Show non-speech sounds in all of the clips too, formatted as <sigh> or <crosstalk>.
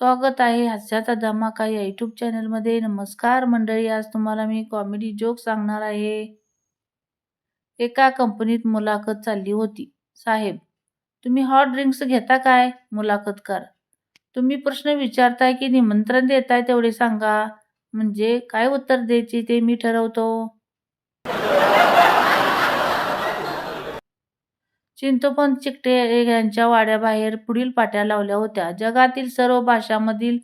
स्वागत आहे हास्याचा धमाका या यूट्यूब चॅनलमध्ये नमस्कार मंडळी आज तुम्हाला मी कॉमेडी जोक सांगणार आहे. एका कंपनीत मुलाखत चालली होती. साहेब तुम्ही हॉट ड्रिंक्स घेता काय? मुलाखतकार तुम्ही प्रश्न विचारताय की निमंत्रण देताय तेवढे सांगा. म्हणजे काय उत्तर द्यायचे ते मी ठरवतो. चिंतोपंत चिकटे यांच्या वाड्याबाहेर पुढील पाट्या लावल्या होत्या. जगातील सर्व भाषांमधील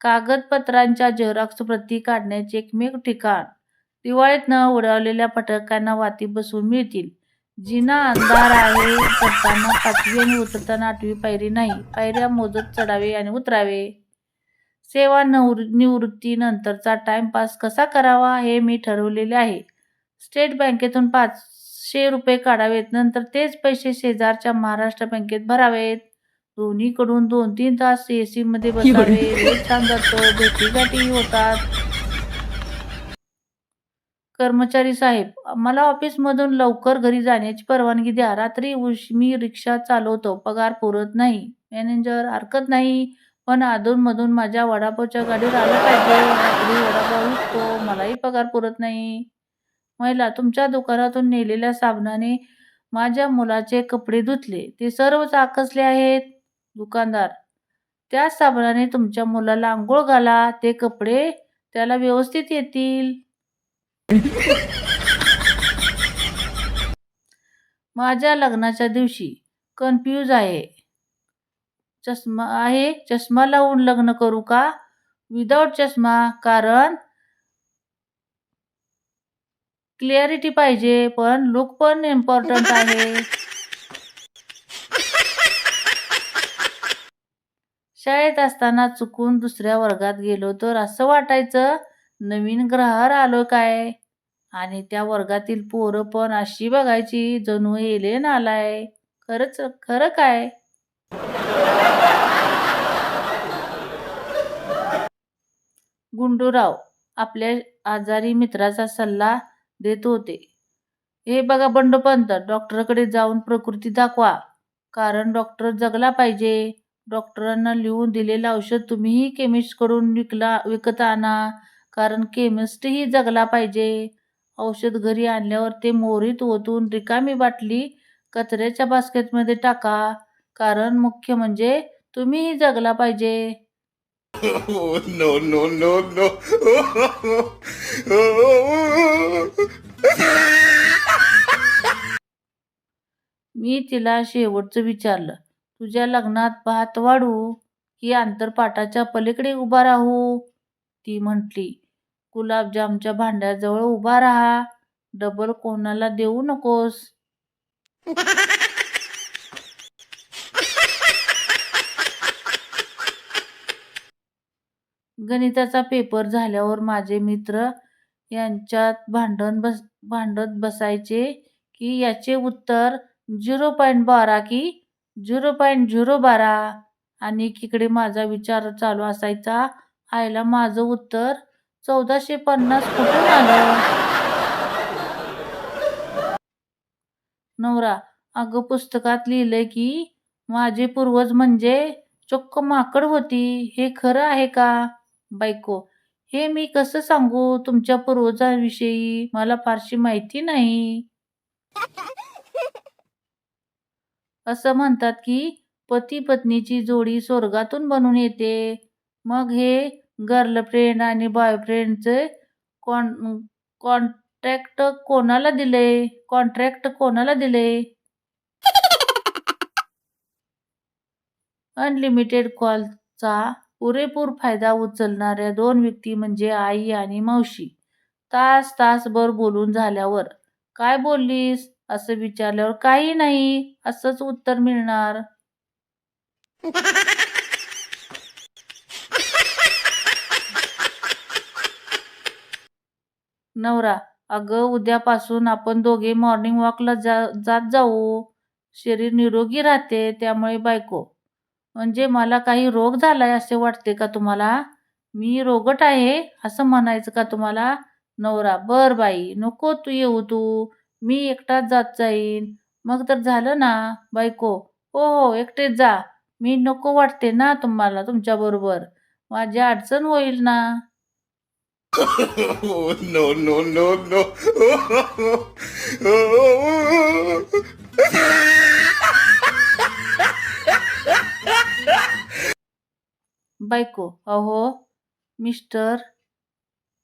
कागदपत्रांच्या झेरॉक्स प्रती काढण्याचे एकमेव ठिकाण. दिवाळीत न उडवलेल्या फटाक्यांना वाती बसून मिळतील. जिना अंधार आहे चढताना पाचवी आणि उतरताना आठवी पायरी नाही. पायऱ्या मोजत चढावे आणि उतरावे. सेवा नवर निवृत्तीनंतरचा टाइमपास कसा करावा हे मी ठरवलेले आहे. स्टेट बँकेतून पाच पाचशे रुपये काढावेत. नंतर तेच पैसे शेजारच्या महाराष्ट्र बँकेत भरावेत. दोन्हीकडून दोन तीन तास ए सी मध्ये बसावे. वेळ छान जातो भेटीगाठी होतात. कर्मचारी साहेब मला ऑफिसमधून लवकर घरी जाण्याची परवानगी द्या. रात्री उश मी रिक्षा चालवतो. पगार पुरत नाही. मॅनेजर हरकत नाही. पण अधूनमधून माझ्या वडापावच्या गाडीवर आलं पाहिजे. रात्री वडापाव विकतो मलाही पगार पुरत नाही. महिला तुमच्या दुकानातून नेलेल्या साबणाने माझ्या मुलाचे कपडे धुतले. ते सर्वच आकसले आहेत. दुकानदार त्याच साबणाने तुमच्या मुलाला आंघोळ घाला. ते कपडे त्याला व्यवस्थित येतील. माझ्या लग्नाच्या दिवशी कन्फ्यूज आहे. चष्मा आहे? चष्मा लावून लग्न करू का? विदाऊट चष्मा कारण क्लिअरिटी पाहिजे पण लुक पण इम्पॉर्टंट <laughs> आहे. शाळेत असताना चुकून दुसऱ्या वर्गात गेलो तर असं वाटायचं नवीन ग्रहावर आलो काय? आणि त्या वर्गातील पोरं पण अशी बघायची जणू एलियन आलाय खरंच खरं काय? गुंडूराव आपल्या आजारी मित्राचा सल्ला देत होते. हे बघा बंडोपंत डॉक्टरकडे जाऊन प्रकृती दाखवा. कारण डॉक्टर जगला पाहिजे. डॉक्टरांना लिहून दिलेलं औषध तुम्हीही केमिस्टकडून विकला विकत आणा. कारण केमिस्टही जगला पाहिजे. औषध घरी आणल्यावर ते मोहरीत ओतून रिकामी बाटली कचऱ्याच्या बास्केटमध्ये टाका. कारण मुख्य म्हणजे तुम्हीही जगला पाहिजे. Oh, no, no, no, no. मी तिला शेवटचं विचारलं तुझ्या लग्नात भात वाढू की आंतरपाटाच्या पलीकडे उभा राहू ती म्हटली गुलाबजामच्या भांड्याजवळ उभा राहा डबल कोणाला देऊ नकोस गणिताचा पेपर झाल्यावर माझे मित्र यांच्यात भांडण बस भांडत बसायचे की याचे उत्तर झिरो पॉईंट बारा की झिरो पॉईंट झिरो बारा. आणि एकीकडे माझा विचार चालू असायचा आईला माझं उत्तर चौदाशे पन्नास कुठून आलं? नवरा अगं पुस्तकात लिहिलंय की माझे पूर्वज म्हणजे चक्क माकड होती हे खरं आहे का? बायको हे मी कसं सांगू? तुमच्या पूर्वजांविषयी मला फारशी माहिती नाही. <laughs> असं म्हणतात की पती पत्नीची जोडी स्वर्गातून बनून येते. मग हे गर्लफ्रेंड आणि बॉयफ्रेंडचे कॉन कॉन्ट्रॅक्ट कोणाला दिले? कॉन्ट्रॅक्ट कोणाला दिले? <laughs> अनलिमिटेड कॉलचा पुरेपूर फायदा उचलणाऱ्या दोन व्यक्ती म्हणजे आई आणि मावशी. तास तासभर बोलून झाल्यावर काय बोललीस? असं विचारल्यावर काही नाही. असंच उत्तर मिळणार. नवरा अगं उद्यापासून आपण दोघे मॉर्निंग वॉकला जा जात जाऊ. शरीर निरोगी राहते त्यामुळे बायको म्हणजे मला काही रोग झाला आहे असे वाटते का तुम्हाला? मी रोगट आहे असं म्हणायचं का तुम्हाला? नवरा बर बाई नको तू येऊ तू. मी एकटाच जात जाईन. मग तर झालं ना बायको. हो हो एकटेच जा. मी नको वाटते ना तुम्हाला तुमच्याबरोबर माझी अडचण होईल ना. नो नो नो नो बायको. अहो मिस्टर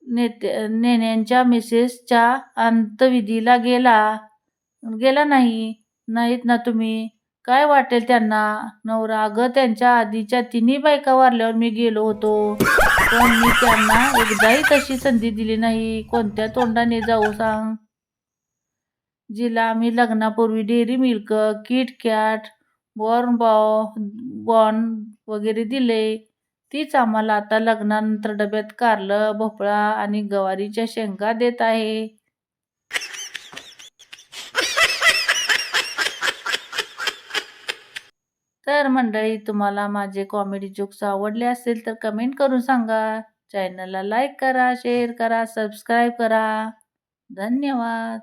नेते नेण्यांच्या मिसेसच्या अंतविधीला गेला. गेला नाही. नाहीत ना तुम्ही. काय वाटेल त्यांना? नवरा अगं त्यांच्या आधीच्या तिन्ही बायका वारल्यावर मी गेलो होतो. पण मी त्यांना एकदाही तशी संधी दिली नाही. कोणत्या तोंडाने जाऊ सांग? जिला आम्ही लग्नापूर्वी डेअरी मिल्क किटकॅट बॉर्न बॉ बॉर्न वगैरे दिले. तीच आम्हाला आता लग्नानंतर डब्यात कारलं भोपळा आणि गवारीच्या शेंगा देत आहे. तर मंडळी तुम्हाला माझे कॉमेडी जोक्स आवडले असेल तर कमेंट करून सांगा. चॅनलला लाईक करा शेअर करा सबस्क्राईब करा. धन्यवाद.